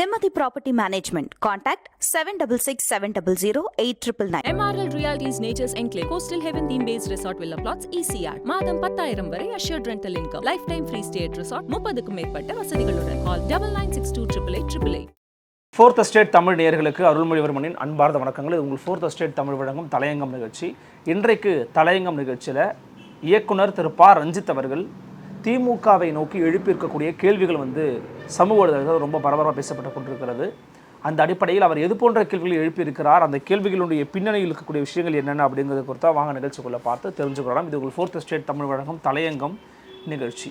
Nimati Property Management. Contact 766700 MRL Realties Nature's Enclave Coastal Heaven theme based resort villa plots ECR மாதம் பத்தாயிரம் வரை assured rental income. Lifetime free stay at resort முப்பதுக்கும் மேற்பட்ட வசதிகளுடன். Call double nine six two triple eight triple eight fourth state Tamil நேயர்களுக்கு அருள்மொழிவர்மனின் அன்பார்ந்த வணக்கங்கள். இது உங்கள் ஃபோர்த் ஸ்டேட் தமிழ் வழங்கும் தலையங்கம் நிகழ்ச்சி. இன்றைக்கு தலையங்கம் நிகழ்ச்சியில் இயக்குனர் திரு ப. ரஞ்சித் அவர்கள் திமுகவை நோக்கி எழுப்பியிருக்கக்கூடிய கேள்விகள் வந்து சமூக வலைதளத்தில் ரொம்ப பரபரப்பாக பேசப்பட்டு கொண்டிருக்கிறது. அந்த அடிப்படையில் அவர் எது போன்ற கேள்விகளை எழுப்பியிருக்கிறார்? அந்த கேள்விகளுடைய பின்னணியில் இருக்கக்கூடிய விஷயங்கள் என்னென்ன அப்படிங்கிறத குறித்தா வாங்க நிகழ்ச்சிக்குள்ளே பார்த்து தெரிஞ்சுக்கலாம் இது உங்கள் ஃபோர்த் ஸ்டேட் தமிழ் வழங்கும் தலையங்கம் நிகழ்ச்சி.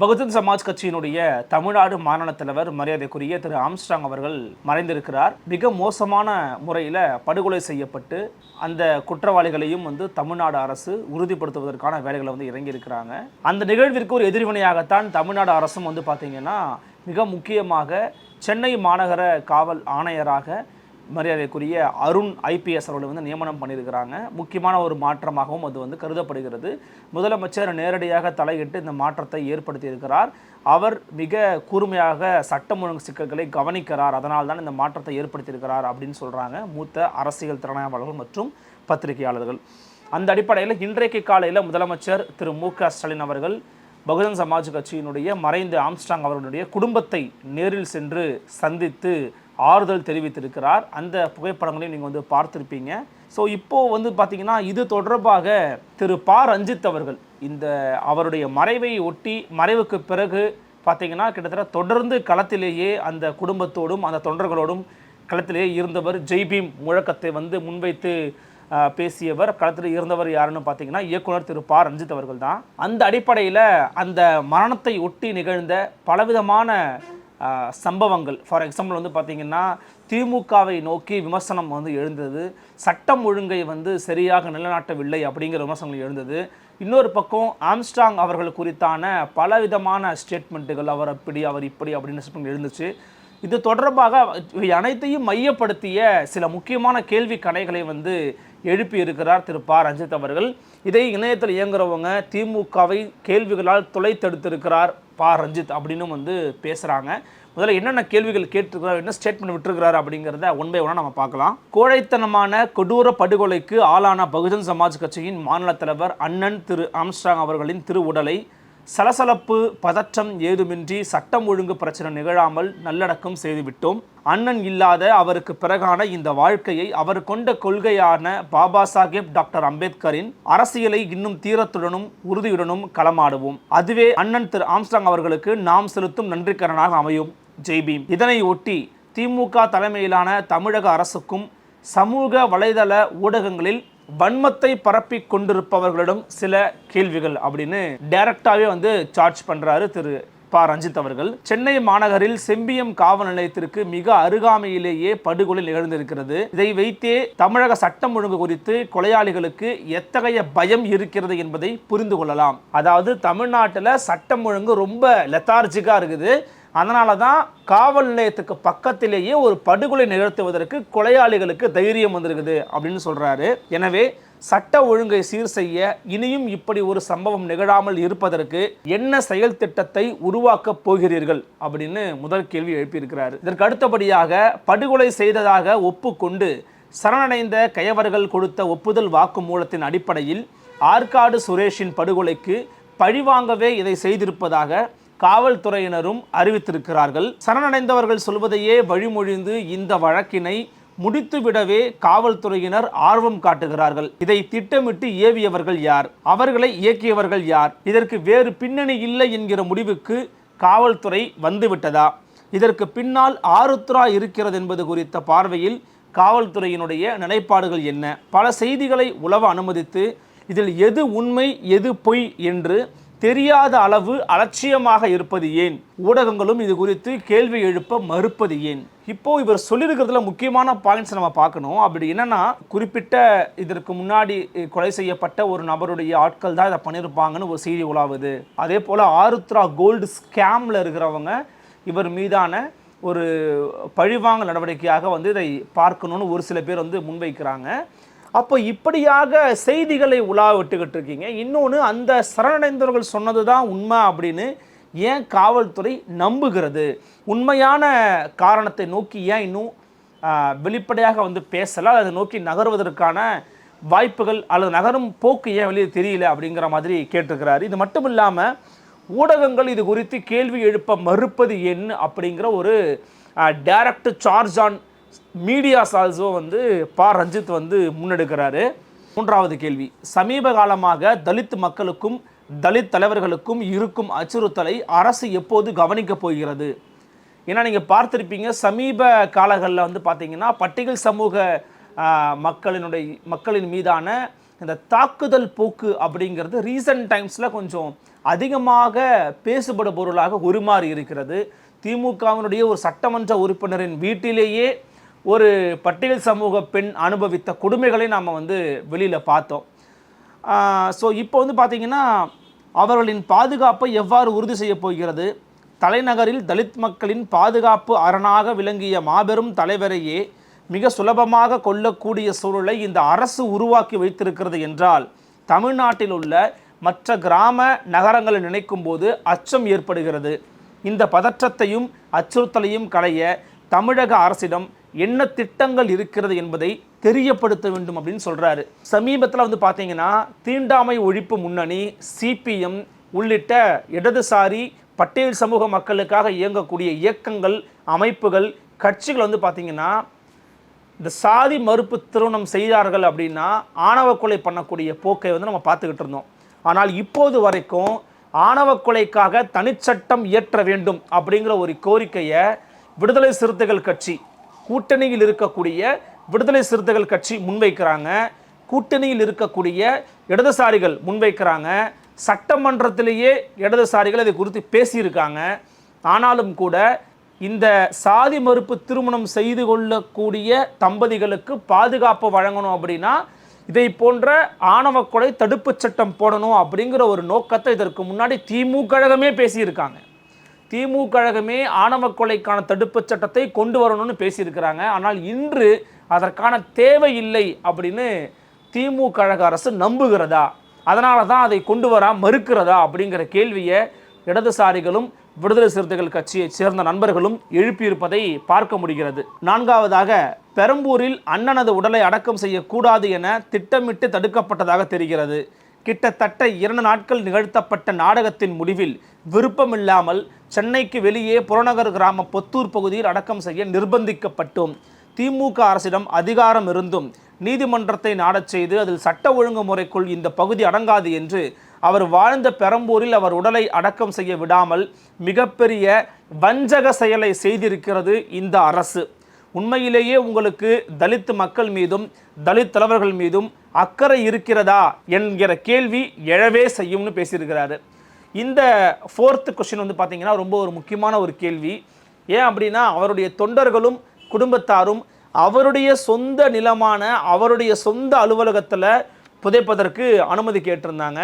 பகுஜன் சமாஜ் கட்சியினுடைய தமிழ்நாடு மாநில தலைவர் மரியாதைக்குரிய திரு ஆம்ஸ்டாங் அவர்கள் மறைந்திருக்கிறார். மிக மோசமான முறையில் படுகொலை செய்யப்பட்டு அந்த குற்றவாளிகளையும் வந்து தமிழ்நாடு அரசு உறுதிப்படுத்துவதற்கான வேலைகளை வந்து இறங்கியிருக்கிறாங்க. அந்த நிகழ்விற்கு ஒரு எதிர்வினையாகத்தான் தமிழ்நாடு அரசும் வந்து பார்த்திங்கன்னா மிக முக்கியமாக சென்னை மாநகர காவல் ஆணையராக மரியாதைக்குரிய அருண் ஐபிஎஸ் அவர்களை வந்து நியமனம் பண்ணியிருக்கிறாங்க. முக்கியமான ஒரு மாற்றமாகவும் அது வந்து கருதப்படுகிறது. முதலமைச்சர் நேரடியாக தலையிட்டு இந்த மாற்றத்தை ஏற்படுத்தியிருக்கிறார். அவர் மிக கூர்மையாக சட்டம் ஒழுங்கு சிக்கல்களை கவனிக்கிறார். அதனால் தான் இந்த மாற்றத்தை ஏற்படுத்தியிருக்கிறார் அப்படின்னு சொல்கிறாங்க மூத்த அரசியல் திறனாய்வாளர்கள் மற்றும் பத்திரிகையாளர்கள். அந்த அடிப்படையில் இன்றைக்கு காலையில் முதலமைச்சர் திரு மு க ஸ்டாலின் அவர்கள் பகுஜன் சமாஜ் கட்சியினுடைய மறைந்த ஆம்ஸ்டாங் அவர்களுடைய குடும்பத்தை நேரில் சென்று சந்தித்து ஆறுதல் தெரிவித்திருக்கிறார். அந்த புகைப்படங்களையும் நீங்கள் வந்து பார்த்துருப்பீங்க. ஸோ இப்போது வந்து பார்த்திங்கன்னா இது தொடர்பாக திரு ப. ரஞ்சித் அவர்கள் இந்த அவருடைய மறைவை ஒட்டி மறைவுக்கு பிறகு பார்த்திங்கன்னா கிட்டத்தட்ட தொடர்ந்து களத்திலேயே அந்த குடும்பத்தோடும் அந்த தொண்டர்களோடும் களத்திலேயே இருந்தவர் ஜெய்பீம் முழக்கத்தை வந்து முன்வைத்து பேசியவர். களத்தில் இருந்தவர் யாருன்னு பார்த்தீங்கன்னா இயக்குனர் திரு ப. ரஞ்சித் அவர்கள் தான். அந்த அடிப்படையில் அந்த மரணத்தை ஒட்டி நிகழ்ந்த பலவிதமான சம்பவங்கள். ஃபார் எக்ஸாம்பிள் வந்து பார்த்திங்கன்னா திமுகவை நோக்கி விமர்சனம் வந்து எழுந்தது. சட்டம் ஒழுங்கை வந்து சரியாக நிலைநாட்டவில்லை அப்படிங்கிற விமர்சனங்கள் எழுந்தது. இன்னொரு பக்கம் ஆம்ஸ்டாங் அவர்கள் குறித்தான பலவிதமான ஸ்டேட்மெண்ட்டுகள் அவர் அப்படி அவர் இப்படி அப்படின்னு எழுந்துச்சு. இது தொடர்பாக இவை அனைத்தையும் மையப்படுத்திய சில முக்கியமான கேள்வி கணைகளை வந்து எழுப்பி இருக்கிறார் திரு ப. ரஞ்சித் அவர்கள். இதை இணையத்தில் இயங்குறவங்க திமுகவை கேள்விகளால் துளைத்தெடுத்திருக்கிறார் ப. ரஞ்சித் அப்படின்னு வந்து பேசுகிறாங்க முதல்ல என்னென்ன கேள்விகள் கேட்டிருக்கிறார் என்ன ஸ்டேட்மெண்ட் விட்டுருக்கிறார் அப்படிங்கிறத ஒன் பை ஒன்னாக நம்ம பார்க்கலாம். கோழைத்தனமான கொடூர படுகொலைக்கு ஆளான பகுஜன் சமாஜ் கட்சியின் மாநில தலைவர் அண்ணன் திரு. ஆம்ஸ்டாங் அவர்களின் திரு உடலை சலசலப்பு பதற்றம் ஏதுமின்றி சட்டம் ஒழுங்கு பிரச்சனை நிகழாமல் நல்லடக்கம் செய்துவிட்டோம். அண்ணன் இல்லாத அவருக்கு பிறகான இந்த வாழ்க்கையை அவர் கொண்ட கொள்கையான பாபா சாஹேப் டாக்டர் அம்பேத்கரின் அரசியலை இன்னும் தீரத்துடனும் உறுதியுடனும் களமாடுவோம். அதுவே அண்ணன் திரு ஆம்ஸ்டாங் அவர்களுக்கு நாம் செலுத்தும் நன்றிக்கரனாக அமையும். ஜெய்பீம் இதனை ஒட்டி திமுக தலைமையிலான தமிழக அரசுக்கும் சமூக வலைதள ஊடகங்களில் வன்மத்தை பரப்பி கொண்டிருப்பவர்களிடம் சில கேள்விகள் அப்படின்னு டைரக்டாவே வந்து சார்ஜ் பண்றாரு திரு ப. ரஞ்சித் அவர்கள். சென்னை மாநகரில் செம்பியம் காவல் நிலையத்திற்கு மிக அருகாமையிலேயே படுகொலை நிகழ்ந்திருக்கிறது. இதை வைத்தே தமிழக சட்டம் ஒழுங்கு குறித்து கொலையாளிகளுக்கு எத்தகைய பயம் இருக்கிறது என்பதை புரிந்து கொள்ளலாம். அதாவது தமிழ்நாட்டில் சட்டம் ஒழுங்கு ரொம்ப லெத்தார்ஜிக்காக இருக்குது. அதனால தான் காவல் நிலையத்துக்கு பக்கத்திலேயே ஒரு படுகொலை நிகழ்த்துவதற்கு கொலையாளிகளுக்கு தைரியம் வந்திருக்குது அப்படின்னு சொல்கிறாரு எனவே சட்ட ஒழுங்கை சீர் செய்ய இனியும் இப்படி ஒரு சம்பவம் நிகழாமல் இருப்பதற்கு என்ன செயல் திட்டத்தை உருவாக்கப் போகிறீர்கள் அப்படின்னு முதல் கேள்வி எழுப்பியிருக்கிறார். இதற்கு அடுத்தபடியாக படுகொலை செய்ததாக ஒப்புக்கொண்டு சரணடைந்த கயவர்கள் கொடுத்த ஒப்புதல் வாக்குமூலத்தின் அடிப்படையில் ஆற்காடு சுரேஷின் படுகொலைக்கு பழிவாங்கவே இதை செய்திருப்பதாக காவல்துறையினரும் அறிவித்திருக்கிறார்கள். சரணடைந்தவர்கள் சொல்வதையே வழிமொழிந்து இந்த வழக்கினை முடித்துவிடவே காவல்துறையினர் ஆர்வம் காட்டுகிறார்கள். இதை திட்டமிட்டு ஏவியவர்கள் யார்? அவர்களை இயக்கியவர்கள் யார்? இதற்கு வேறு பின்னணி இல்லை என்கிற முடிவுக்கு காவல்துறை வந்துவிட்டதா? இதற்கு பின்னால் ஆருத்ரா இருக்கிறது என்பது குறித்த பார்வையில் காவல்துறையினுடைய நிலைப்பாடுகள் என்ன? பல செய்திகளை உலவ அனுமதித்து இதில் எது உண்மை எது பொய் என்று தெரியாத அளவு அலட்சியமாக இருப்பது ஏன்? ஊடகங்களும் இது குறித்து கேள்வி எழுப்ப மறுப்பது ஏன்? இப்போ இவர் சொல்லியிருக்கிறதுல முக்கியமான பாயிண்ட்ஸ் நம்ம பார்க்கணும். அப்படி என்னன்னா குறிப்பிட்ட இதற்கு முன்னாடி கொலை செய்யப்பட்ட ஒரு நபருடைய ஆட்கள் தான் இதை பண்ணியிருப்பாங்கன்னு ஒரு செய்தி உலாவுது. அதே போல் ஆருத்ரா கோல்டு ஸ்கேமில் இருக்கிறவங்க இவர் மீதான ஒரு பழிவாங்க நடவடிக்கையாக வந்து இதை பார்க்கணும்னு ஒரு சில பேர் வந்து முன்வைக்கிறாங்க. அப்போ இப்படியாக செய்திகளை உலா விட்டுக்கிட்டு இருக்கீங்க. இன்னொன்று அந்த சரணடைந்தவர்கள் சொன்னது தான் உண்மை அப்படின்னு ஏன் காவல்துறை நம்புகிறது? உண்மையான காரணத்தை நோக்கி ஏன் இன்னும் வெளிப்படையாக வந்து பேசலை? அதை நோக்கி நகர்வதற்கான வாய்ப்புகள் அல்லது நகரும் போக்கு ஏன் வெளியே தெரியல அப்படிங்கிற மாதிரி கேட்டிருக்கிறாரு. இது மட்டும் இல்லாமல் ஊடகங்கள் இது குறித்து கேள்வி எழுப்ப மறுப்பது என்ன அப்படிங்கிற ஒரு direct charge on medias also வந்து பா. ரஞ்சித் வந்து முன்னெடுக்கிறாரு. மூன்றாவது கேள்வி. சமீப காலமாக தலித் மக்களுக்கும் தலித் தலைவர்களுக்கும் இருக்கும் அச்சுறுத்தலை அரசு எப்போது கவனிக்கப் போகிறது? ஏன்னா நீங்கள் பார்த்துருப்பீங்க சமீப காலங்களில் வந்து பார்த்தீங்கன்னா பட்டியல் சமூக மக்களினுடைய மக்களின் மீதான இந்த தாக்குதல் போக்கு அப்படிங்கிறது ரீசன்ட் டைம்ஸில் கொஞ்சம் அதிகமாக பேசுபட பொருளாக உருமாறி இருக்கிறது. திமுகவினுடைய ஒரு சட்டமன்ற உறுப்பினரின் வீட்டிலேயே ஒரு பட்டியல் சமூக பெண் அனுபவித்த கொடுமைகளை நாம் வந்து வெளியில் பார்த்தோம். ஸோ இப்போ வந்து பார்த்திங்கன்னா அவர்களின் பாதுகாப்பை எவ்வாறு உறுதி செய்யப் போகிறது? தலைநகரில் தலித் மக்களின் பாதுகாப்பு அரணாக விளங்கிய மாபெரும் தலைவரையே மிக சுலபமாக கொள்ளக்கூடிய சூழலை இந்த அரசு உருவாக்கி வைத்திருக்கிறது என்றால் தமிழ்நாட்டில் உள்ள மற்ற கிராம நகரங்களை நினைக்கும் போது அச்சம் ஏற்படுகிறது. இந்த பதற்றத்தையும் அச்சுறுத்தலையும் களைய தமிழக அரசிடம் என்ன திட்டங்கள் இருக்கிறது என்பதை தெரியப்படுத்த வேண்டும் அப்படின்னு சொல்கிறாரு சமீபத்தில் வந்து பார்த்தீங்கன்னா தீண்டாமை ஒழிப்பு முன்னணி சிபிஎம் உள்ளிட்ட இடதுசாரி பட்டியல் சமூக மக்களுக்காக இயங்கக்கூடிய இயக்கங்கள் அமைப்புகள் கட்சிகள் வந்து பார்த்தீங்கன்னா இந்த சாதி மறுப்பு திருமணம் செய்தார்கள் அப்படின்னா ஆணவ கொலை பண்ணக்கூடிய போக்கை வந்து நம்ம பார்த்துக்கிட்டு இருந்தோம். ஆனால் இப்போது வரைக்கும் ஆணவ கொலைக்காக தனிச்சட்டம் இயற்ற வேண்டும் அப்படிங்கிற ஒரு கோரிக்கையை விடுதலை சிறுத்தைகள் கட்சி கூட்டணியில் இருக்கக்கூடிய விடுதலை சிறுத்தைகள் கட்சி முன்வைக்கிறாங்க. கூட்டணியில் இருக்கக்கூடிய இடதுசாரிகள் முன்வைக்கிறாங்க. சட்டமன்றத்திலேயே இடதுசாரிகள் இதை குறித்து பேசியிருக்காங்க. ஆனாலும் கூட இந்த சாதி மறுப்பு திருமணம் செய்து கொள்ளக்கூடிய தம்பதிகளுக்கு பாதுகாப்பு வழங்கணும் அப்படின்னா இதை போன்ற ஆணவ கொலை தடுப்புச் சட்டம் போடணும் அப்படிங்கிற ஒரு நோக்கத்தை இதற்கு முன்னாடி திமுக கழகமே பேசியிருக்காங்க. திமுக கழகமே ஆணவ கொலைக்கான தடுப்புச் சட்டத்தை கொண்டு வரணும்னு பேசியிருக்கிறாங்க. ஆனால் இன்று அதற்கான தேவை இல்லை அப்படின்னு திமுக கழக அரசு நம்புகிறதா? அதனால தான் அதை கொண்டு வரா மறுக்கிறதா அப்படிங்கிற கேள்வியை இடதுசாரிகளும் விடுதலை சிறுத்தைகள் கட்சியைச் சேர்ந்த நண்பர்களும் எழுப்பியிருப்பதை பார்க்க முடிகிறது. நான்காவதாக பெரம்பூரில் அண்ணனது உடலை அடக்கம் செய்யக்கூடாது என திட்டமிட்டு தடுக்கப்பட்டதாக தெரிகிறது. கிட்டத்தட்ட இரண்டு நாட்கள் நிகழ்த்தப்பட்ட நாடகத்தின் முடிவில் விருப்பமில்லாமல் சென்னைக்கு வெளியே புறநகர் கிராம பொத்தூர் பகுதியில் அடக்கம் செய்ய நிர்பந்திக்கப்பட்டோம். திமுக அரசிடம் அதிகாரம் இருந்தும் நீதிமன்றத்தை நாடச் செய்து அதில் சட்ட ஒழுங்கு முறைக்குள் இந்த பகுதி அடங்காது என்று அவர் வாழ்ந்த பெரம்பூரில் அவர் உடலை அடக்கம் செய்ய விடாமல் மிகப்பெரிய வஞ்சக செயலை செய்திருக்கிறது இந்த அரசு. உண்மையிலேயே உங்களுக்கு தலித் மக்கள் மீதும் தலித் தலைவர்கள் மீதும் அக்கறை இருக்கிறதா என்கிற கேள்வி எழவே செய்யும்னு பேசியிருக்கிறாரு. இந்த ஃபோர்த்து கொஸ்டின் வந்து பார்த்தீங்கன்னா ரொம்ப ஒரு முக்கியமான ஒரு கேள்வி. ஏன் அப்படின்னா அவருடைய தொண்டர்களும் குடும்பத்தாரும் அவருடைய சொந்த நிலமான அவருடைய சொந்த அலுவலகத்தில் புதைப்பதற்கு அனுமதி கேட்டிருந்தாங்க.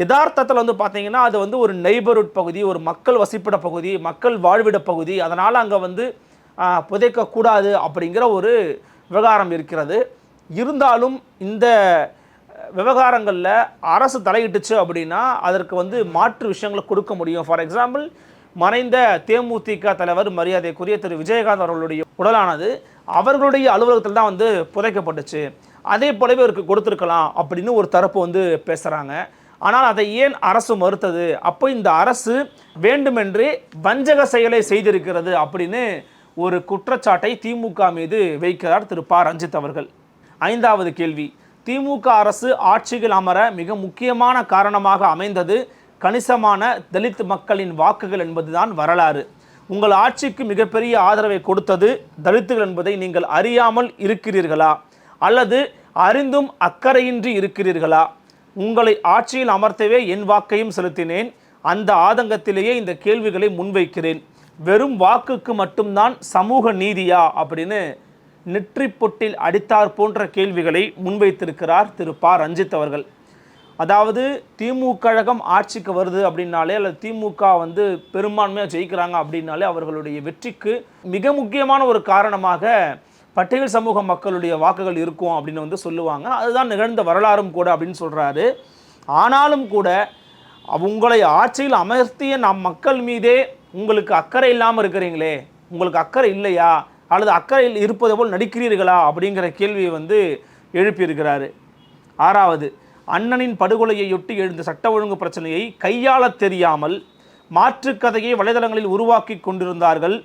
யதார்த்தத்தில் வந்து பார்த்தீங்கன்னா அது வந்து ஒரு நெய்பர்ஹுட் பகுதி ஒரு மக்கள் வசிப்பிட பகுதி மக்கள் வாழ்விட பகுதி. அதனால் அங்கே வந்து புதைக்கக்கூடாது அப்படிங்கிற ஒரு விவகாரம் இருக்கிறது. இருந்தாலும் இந்த விவகாரங்களில் அரசு தலையிட்டுச்சு அப்படின்னா அதற்கு வந்து மாற்று விஷயங்களை கொடுக்க முடியும். ஃபார் எக்ஸாம்பிள் மறைந்த தேமுதிக தலைவர் மரியாதைக்குரிய திரு விஜயகாந்த் அவர்களுடைய உடலானது அவர்களுடைய அலுவலகத்தில் தான் வந்து புதைக்கப்பட்டுச்சு. அதே போலவே அவருக்கு கொடுத்துருக்கலாம் அப்படின்னு ஒரு தரப்பு வந்து பேசுகிறாங்க ஆனால் அதை ஏன் அரசு மறுத்தது? அப்போ இந்த அரசு வேண்டுமென்றே வஞ்சக செயலை செய்திருக்கிறது அப்படின்னு ஒரு குற்றச்சாட்டை திமுக மீது வைக்கிறார் திரு ப. ரஞ்சித் அவர்கள். ஐந்தாவது கேள்வி. திமுக அரசு ஆட்சியில் அமர மிக முக்கியமான காரணமாக அமைந்தது கணிசமான தலித் மக்களின் வாக்குகள் என்பதுதான் வரலாறு. உங்கள் ஆட்சிக்கு மிகப்பெரிய ஆதரவை கொடுத்தது தலித்துகள் என்பதை நீங்கள் அறியாமல் இருக்கிறீர்களா? அல்லது அறிந்தும் அக்கறையின்றி இருக்கிறீர்களா? உங்களை ஆட்சியில் அமர்த்தவே என் வாக்கையும் செலுத்தினேன். அந்த ஆதங்கத்திலேயே இந்த கேள்விகளை முன்வைக்கிறேன். வெறும் வாக்குக்கு மட்டும்தான் சமூக நீதியா? அப்படின்னு நெற்றி பொட்டில் அடித்தார் போன்ற கேள்விகளை முன்வைத்திருக்கிறார் திரு ப. ரஞ்சித் அவர்கள். அதாவது திமுக கழகம் ஆட்சிக்கு வருது அப்படின்னாலே அல்லது திமுக வந்து பெரும்பான்மையாக ஜெயிக்கிறாங்க அப்படின்னாலே அவர்களுடைய வெற்றிக்கு மிக முக்கியமான ஒரு காரணமாக பட்டியல் சமூக மக்களுடைய வாக்குகள் இருக்கும் அப்படின்னு வந்து சொல்லுவாங்க. அதுதான் நிகழ்ந்த வரலாறும் கூட அப்படின்னு சொல்கிறாரு ஆனாலும் கூட உங்களை ஆட்சியில் அமர்த்திய நம் மக்கள் மீதே உங்களுக்கு அக்கறை இல்லாமல் இருக்கிறீங்களே உங்களுக்கு அக்கறை இல்லையா? அல்லது அக்கறையில் இருப்பது போல் நடிக்கிறீர்களா அப்படிங்கிற கேள்வியை வந்து எழுப்பியிருக்கிறாரு. ஆறாவது அண்ணனின் படுகொலையையொட்டி எழுந்த சட்ட ஒழுங்கு பிரச்சனையை கையாளத் தெரியாமல் மாற்றுக்கதையை வலைதளங்களில் உருவாக்கி கொண்டிருந்தார்கள்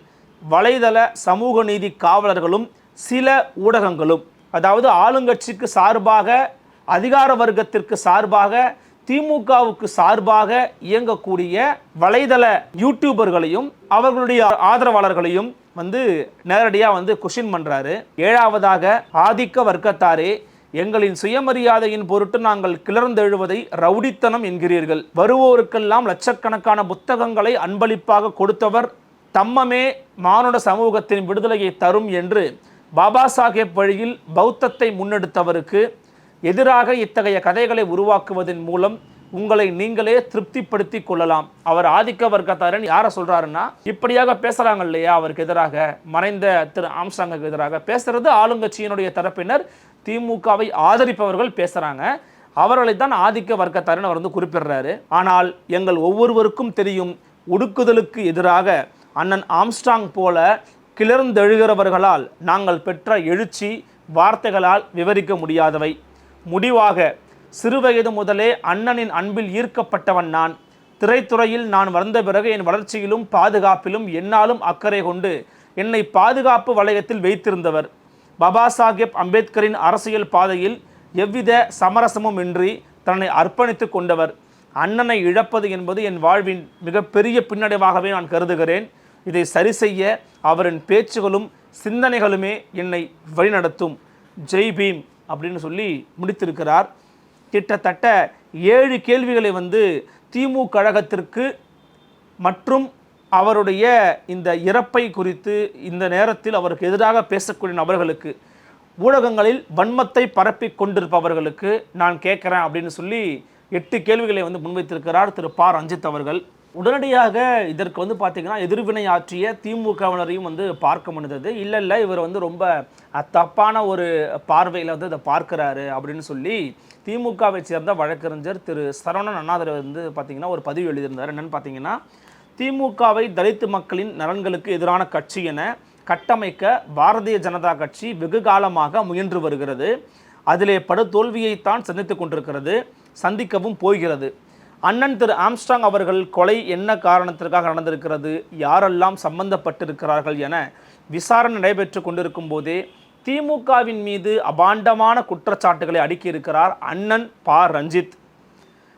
வலைதள சமூக நீதி காவலர்களும் சில ஊடகங்களும். அதாவது ஆளுங்கட்சிக்கு சார்பாக அதிகார வர்க்கத்திற்கு சார்பாக திமுகவுக்கு சார்பாக இயங்கக்கூடிய வலைதள யூடியூபர்களையும் அவர்களுடைய ஆதரவாளர்களையும் வந்து நேரடியாக வந்து கொஷின் பண்ணுறாரு ஏழாவதாக ஆதிக்க வர்க்கத்தாரே எங்களின் சுயமரியாதையின் பொருட்டு நாங்கள் கிளர்ந்தெழுவதை ரவுடித்தனம் என்கிறீர்கள். வருவோருக்கெல்லாம் லட்சக்கணக்கான புத்தகங்களை அன்பளிப்பாக கொடுத்தவர் தம்மமே மானுட சமூகத்தின் விடுதலையை தரும் என்று பாபா சாஹேப் வழியில் பௌத்தத்தை முன்னெடுத்தவருக்கு எதிராக இத்தகைய கதைகளை உருவாக்குவதன் மூலம் உங்களை நீங்களே திருப்திப்படுத்தி கொள்ளலாம். அவர் ஆதிக்க வர்க்கத்தாரன் யாரை சொல்கிறாருன்னா இப்படியாக பேசுகிறாங்க இல்லையா அவருக்கு எதிராக மறைந்த திரு ஆம்சாங்குக்கு எதிராக பேசுகிறது ஆளுங்கட்சியினுடைய தரப்பினர் திமுகவை ஆதரிப்பவர்கள் பேசுகிறாங்க அவர்களை தான் ஆதிக்க வர்க்கத்தாரன் அவர் வந்து குறிப்பிடுறாரு. ஆனால் எங்கள் ஒவ்வொருவருக்கும் தெரியும் ஒடுக்குதலுக்கு எதிராக அண்ணன் ஆம்ஸ்டாங் போல கிளர்ந்தெழுகிறவர்களால் நாங்கள் பெற்ற எழுச்சி வார்த்தைகளால் விவரிக்க முடியாதவை. முடிவாக சிறுவயது முதலே அண்ணனின் அன்பில் ஈர்க்கப்பட்டவன் நான். திரைத்துறையில் நான் வந்த பிறகு என் வளர்ச்சியிலும் பாதுகாப்பிலும் என்னாலும் அக்கறை கொண்டு என்னை பாதுகாப்பு வளையத்தில் வைத்திருந்தவர். பாபா சாஹேப் அம்பேத்கரின் அரசியல் பாதையில் எவ்வித சமரசமும் இன்றி தன்னை அர்ப்பணித்து கொண்டவர். அண்ணனை இழப்பது என்பது என் வாழ்வின் மிகப்பெரிய பின்னடைவாகவே நான் கருதுகிறேன். இதை சரி செய்ய அவரின் பேச்சுகளும் சிந்தனைகளுமே என்னை வழிநடத்தும். ஜெய் பீம் அப்படின்னு சொல்லி முடித்திருக்கிறார். கிட்டத்தட்ட ஏழு கேள்விகளை வந்து திமுக கழகத்திற்கு மற்றும் அவருடைய இந்த இறப்பை குறித்து இந்த நேரத்தில் அவருக்கு எதிராக பேசக்கூடிய நபர்களுக்கு ஊடகங்களில் வன்மத்தை பரப்பி கொண்டிருப்பவர்களுக்கு நான் கேட்குறேன் அப்படின்னு சொல்லி எட்டு கேள்விகளை வந்து முன்வைத்திருக்கிறார் திரு ப. ரஞ்சித் அவர்கள். உடனடியாக இதற்கு வந்து பார்த்திங்கன்னா எதிர்வினை ஆற்றிய திமுகவினரையும் வந்து பார்க்க முடிந்தது. இல்லை இல்லை இவர் வந்து ரொம்ப தப்பான ஒரு பார்வையில் வந்து இதை பார்க்குறாரு அப்படின்னு சொல்லி திமுகவை சேர்ந்த வழக்கறிஞர் திரு சரவணன் அண்ணாதர் வந்து பார்த்தீங்கன்னா ஒரு பதிவு எழுதியிருந்தார். என்னன்னு பார்த்தீங்கன்னா திமுகவை தலித்து மக்களின் நலன்களுக்கு எதிரான கட்சி என கட்டமைக்க பாரதிய ஜனதா கட்சி வெகு காலமாக முயன்று வருகிறது. அதிலே படுதோல்வியைத்தான் சந்தித்து கொண்டிருக்கிறது சந்திக்கவும் போகிறது. அண்ணன் திரு ஆம்ஸ்டாங் அவர்கள் கொலை என்ன காரணத்திற்காக நடந்திருக்கிறது யாரெல்லாம் சம்பந்தப்பட்டிருக்கிறார்கள் என விசாரணை நடைபெற்று கொண்டிருக்கும் போதே திமுகவின் மீது அபாண்டமான குற்றச்சாட்டுகளை அடுக்கியிருக்கிறார் அண்ணன் பா. ரஞ்சித்.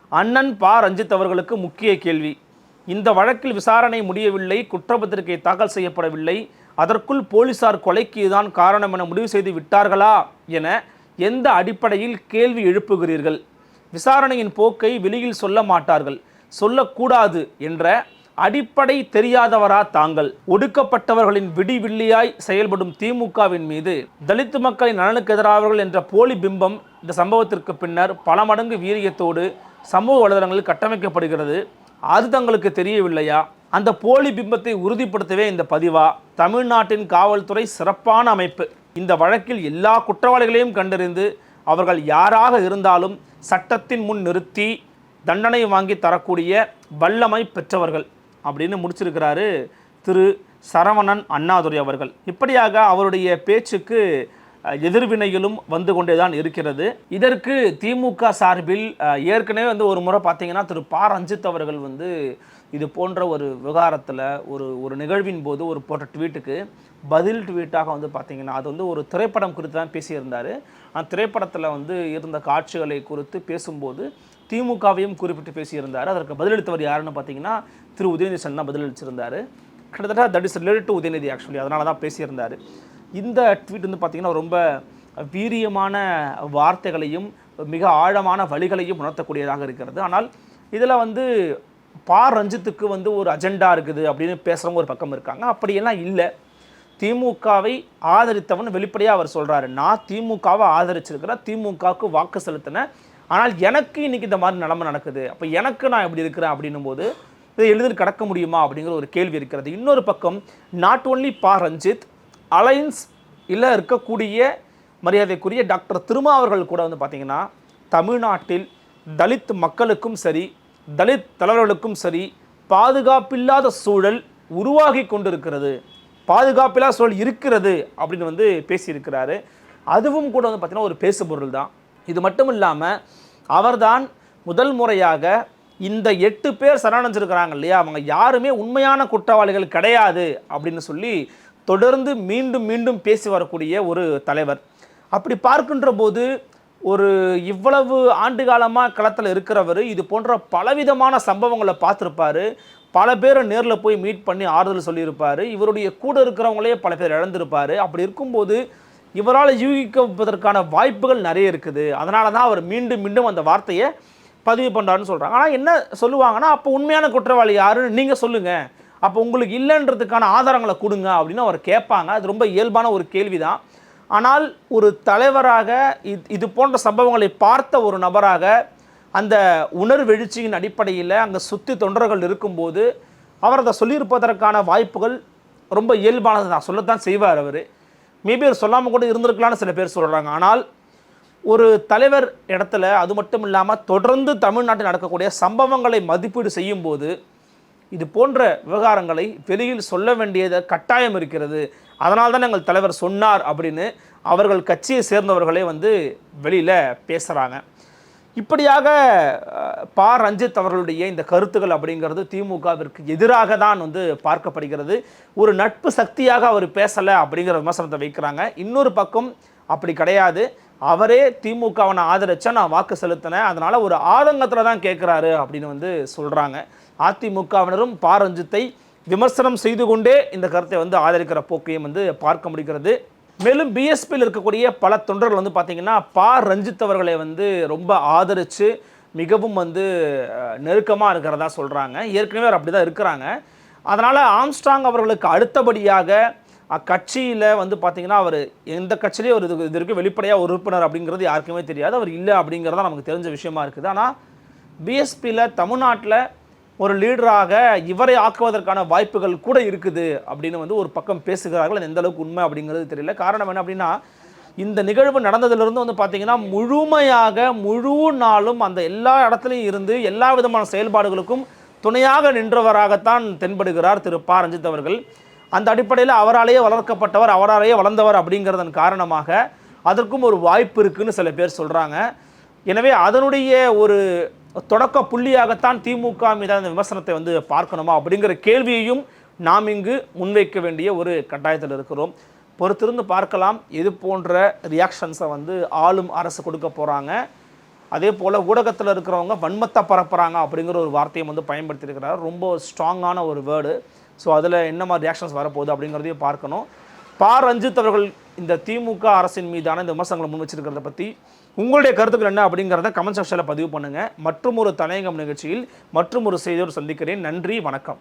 அண்ணன் பா. ரஞ்சித் அவர்களுக்கு முக்கிய கேள்வி. இந்த வழக்கில் விசாரணை முடியவில்லை குற்றப்பத்திரிகை தாக்கல் செய்யப்படவில்லை அதற்குள் போலீசார் கொலைக்கு இதுதான் காரணம் என முடிவு செய்து விட்டார்களா என எந்த அடிப்படையில் கேள்வி எழுப்புகிறீர்கள்? விசாரணையின் போக்கை வெளியில் சொல்ல மாட்டார்கள். சொல்லக்கூடாது என்ற அடிப்படை தெரியாதவரா தாங்கள். ஒடுக்கப்பட்டவர்களின் விடிவில்லியாய் செயல்படும் திமுகவின் மீது தலித்து மக்களின் நலனுக்கு எதிரானவர்கள் என்ற போலி பிம்பம் இந்த சம்பவத்திற்கு பின்னர் பல மடங்கு வீரியத்தோடு சமூக வலைதளங்களில் கட்டமைக்கப்படுகிறது. அது தங்களுக்கு தெரியவில்லையா? அந்த போலி பிம்பத்தை உறுதிப்படுத்தவே இந்த பதிவா? தமிழ்நாட்டின் காவல்துறை சிறப்பான அமைப்பு. இந்த வழக்கில் எல்லா குற்றவாளிகளையும் கண்டறிந்து அவர்கள் யாராக இருந்தாலும் சட்டத்தின் முன் நிறுத்தி தண்டனை வாங்கி தரக்கூடிய வல்லமை பெற்றவர்கள். அப்படின்னு முடிச்சிருக்கிறாரு திரு சரவணன் அண்ணாதுரை அவர்கள். இப்படியாக அவருடைய பேச்சுக்கு எதிர்வினைகளும் வந்து கொண்டே தான் இருக்கிறது. இதற்கு திமுக சார்பில் ஏற்கனவே வந்து ஒரு முறை பார்த்தீங்கன்னா திரு ப. ரஞ்சித் அவர்கள் வந்து இது போன்ற ஒரு விவகாரத்தில் ஒரு ஒரு நிகழ்வின் போது ஒரு போட்ட ட்வீட்டுக்கு பதில் ட்வீட்டாக வந்து பார்த்திங்கன்னா அது வந்து ஒரு திரைப்படம் குறித்து தான் பேசியிருந்தார். அந்த திரைப்படத்தில் வந்து இருந்த காட்சிகளை குறித்து பேசும்போது திமுகவையும் குறிப்பிட்டு பேசியிருந்தார். அதற்கு பதிலளித்தவர் யாருன்னு பார்த்தீங்கன்னா திரு உதயநிதி ஸ்டாலின் தான் பதிலளிச்சிருந்தார். கிட்டத்தட்ட that is related to Udhayanidhi actually அதனால தான் பேசியிருந்தார். இந்த ட்வீட் வந்து பார்த்திங்கன்னா ரொம்ப வீரியமான வார்த்தைகளையும் மிக ஆழமான வழிகளையும் உணர்த்தக்கூடியதாக இருக்கிறது. ஆனால் இதில் வந்து பா. ரஞ்சித்துக்கு வந்து ஒரு அஜெண்டா இருக்குது அப்படின்னு பேசுகிறவங்க ஒரு பக்கம் இருக்காங்க. அப்படியெல்லாம் இல்லை. திமுகவை ஆதரித்தவன் வெளிப்படையாக அவர் சொல்கிறாரு நான் திமுகவை ஆதரிச்சிருக்கிறேன். திமுகவுக்கு வாக்கு செலுத்தினேன் ஆனால் எனக்கு இன்னைக்கு இந்த மாதிரி நிலமை நடக்குது. அப்போ எனக்கு நான் எப்படி இருக்கிறேன் அப்படின்னும் போது இதை எளிதில் கடக்க முடியுமா அப்படிங்கிற ஒரு கேள்வி இருக்கிறது. இன்னொரு பக்கம் நாட் ஒன்லி பா ரஞ்சித் அலைன்ஸ் இல்லை இருக்கக்கூடிய மரியாதைக்குரிய டாக்டர் திருமா அவர்கள் கூட வந்து பார்த்திங்கன்னா தமிழ்நாட்டில் தலித் மக்களுக்கும் சரி தலித் தலைவர்களுக்கும் சரி பாதுகாப்பில்லாத சூழல் உருவாகி கொண்டிருக்கிறது. பாதுகாப்பில்லாத சூழல் இருக்கிறது அப்படின்னு வந்து பேசியிருக்கிறாரு. அதுவும் கூட வந்து பார்த்திங்கன்னா ஒரு பேசுபொருள் தான். இது மட்டும் இல்லாமல் அவர்தான் முதல் முறையாக இந்த எட்டு பேர் சரணடைஞ்சிருக்கிறாங்க இல்லையா? அவங்க யாருமே உண்மையான குற்றவாளிகள் கிடையாது அப்படின்னு சொல்லி தொடர்ந்து மீண்டும் மீண்டும் பேசி வரக்கூடிய ஒரு தலைவர். அப்படி பார்க்கின்ற போது ஒரு இவ்வளவு ஆண்டு காலமாக களத்தில் இருக்கிறவர் இது போன்ற பலவிதமான சம்பவங்களை பார்த்துருப்பாரு. பல பேரை நேரில் போய் மீட் பண்ணி ஆறுதல் சொல்லியிருப்பார். இவருடைய கூட இருக்கிறவங்களே பல பேர் இழந்திருப்பார். அப்படி இருக்கும்போது இவரால் யூகிக்கப்பதற்கான வாய்ப்புகள் நிறைய இருக்குது. அதனால தான் அவர் மீண்டும் மீண்டும் அந்த வார்த்தையை பதிவு பண்ணுறாருன்னு சொல்கிறாங்க ஆனால் என்ன சொல்லுவாங்கன்னா அப்போ உண்மையான குற்றவாளி யாருன்னு நீங்கள் சொல்லுங்கள் அப்போ உங்களுக்கு இல்லைன்றதுக்கான ஆதாரங்களை கொடுங்க அப்படின்னு அவர் கேட்பாங்க. அது ரொம்ப இயல்பான ஒரு கேள்வி தான் ஆனால் ஒரு தலைவராக இது இது போன்ற சம்பவங்களை பார்த்த ஒரு நபராக அந்த உணர்வெழுச்சியின் அடிப்படையில் அங்கே சுற்றி தொண்டர்கள் இருக்கும்போது அவர் அதை சொல்லியிருப்பதற்கான வாய்ப்புகள் ரொம்ப இயல்பானது தான் சொல்லத்தான் செய்வார் அவர். மேபி அவர் சொல்லாமல் கூட இருந்திருக்கலாம்னு சில பேர் சொல்கிறாங்க ஆனால் ஒரு தலைவர் இடத்துல அது மட்டும் இல்லாமல் தொடர்ந்து தமிழ்நாட்டில் நடக்கக்கூடிய சம்பவங்களை மதிப்பீடு செய்யும்போது இது போன்ற விவகாரங்களை வெளியில் சொல்ல வேண்டியது கட்டாயம் இருக்கிறது. அதனால் தான் எங்கள் தலைவர் சொன்னார் அப்படின்னு அவர்கள் கட்சியை சேர்ந்தவர்களே வந்து வெளியில் பேசுகிறாங்க இப்படியாக அஹ், பா. ரஞ்சித் அவர்களுடைய இந்த கருத்துக்கள் அப்படிங்கிறது திமுகவிற்கு எதிராக தான் வந்து பார்க்கப்படுகிறது. ஒரு நட்பு சக்தியாக அவர் பேசலை அப்படிங்கிற விமர்சனத்தை வைக்கிறாங்க. இன்னொரு பக்கம் அப்படி கிடையாது. அவரே திமுகவை நான் ஆதரிச்சா நான் வாக்கு செலுத்தினேன். அதனால் ஒரு ஆதங்கத்தில் தான் கேட்குறாரு அப்படின்னு வந்து சொல்கிறாங்க அதிமுகவினரும் பா. ரஞ்சித்தை விமர்சனம் செய்து கொண்டே இந்த கருத்தை வந்து ஆதரிக்கிற போக்கையும் வந்து பார்க்க முடிகிறது. மேலும் பிஎஸ்பியில் இருக்கக்கூடிய பல தொண்டர்கள் வந்து பார்த்தீங்கன்னா பா. ரஞ்சித் அவர்களை வந்து ரொம்ப ஆதரித்து மிகவும் வந்து நெருக்கமாக இருக்கிறதா சொல்கிறாங்க ஏற்கனவே அவர் அப்படி தான் இருக்கிறாங்க. அதனால் ஆம்ஸ்ட்ராங் அவர்களுக்கு அடுத்தபடியாக அக்கட்சியில் வந்து பார்த்திங்கன்னா அவர் எந்த கட்சியிலையும் ஒரு இது வரைக்கும் வெளிப்படையாக உறுப்பினர் அப்படிங்கிறது யாருக்குமே தெரியாது. அவர் இல்லை அப்படிங்கிறதா நமக்கு தெரிஞ்ச விஷயமா இருக்குது. ஆனால் பிஎஸ்பியில் தமிழ்நாட்டில் ஒரு லீடராக இவரை ஆக்குவதற்கான வாய்ப்புகள் கூட இருக்குது அப்படின்னு வந்து ஒரு பக்கம் பேசுகிறார்கள். அது எந்த அளவுக்கு உண்மை அப்படிங்கிறது தெரியல. காரணம் என்ன அப்படின்னா இந்த நிகழ்வு நடந்ததிலிருந்து வந்து பார்த்திங்கன்னா முழுமையாக முழு நாளும் அந்த எல்லா இடத்துலையும் இருந்து எல்லா விதமான செயல்பாடுகளுக்கும் துணையாக நின்றவராகத்தான் தென்படுகிறார் திரு ப. ரஞ்சித் அவர்கள். அந்த அடிப்படையில் அவராலேயே வளர்க்கப்பட்டவர் அவராலேயே வளர்ந்தவர் அப்படிங்கிறதன் காரணமாக அதற்கும் ஒரு வாய்ப்பு இருக்குதுன்னு சில பேர் சொல்கிறாங்க எனவே அதனுடைய ஒரு தொடக்க புள்ளியாகத்தான் திமுக மீதான விமர்சனத்தை வந்து பார்க்கணுமா அப்படிங்கிற கேள்வியையும் நாம் இங்கு முன்வைக்க வேண்டிய ஒரு கட்டாயத்தில் இருக்கிறோம். பொறுத்திருந்து பார்க்கலாம். இது போன்ற ரியாக்ஷன்ஸை வந்து ஆளும் அரசு கொடுக்க போகிறாங்க அதே போல் ஊடகத்தில் இருக்கிறவங்க வன்மத்தை பரப்புகிறாங்க அப்படிங்கிற ஒரு வார்த்தையை வந்து பயன்படுத்தியிருக்கிறார். ரொம்ப ஸ்ட்ராங்கான ஒரு வேர்டு ஸோ அதில் என்ன மாதிரி ரியாக்ஷன்ஸ் வரப்போகுது அப்படிங்கிறதையும் பார்க்கணும். பா ரஞ்சித் அவர்கள் இந்த திமுக அரசின் மீதான இந்த விமர்சனங்களை முன் வச்சிருக்கிறத பற்றி உங்களுடைய கருத்துக்கள் என்ன அப்படிங்கிறத கமெண்ட் செக்ஷனில் பதிவு பண்ணுங்கள் மற்றும் ஒரு தலையங்கம் நிகழ்ச்சியில் மற்றும் ஒரு செய்தியோடு சந்திக்கிறேன். நன்றி வணக்கம்.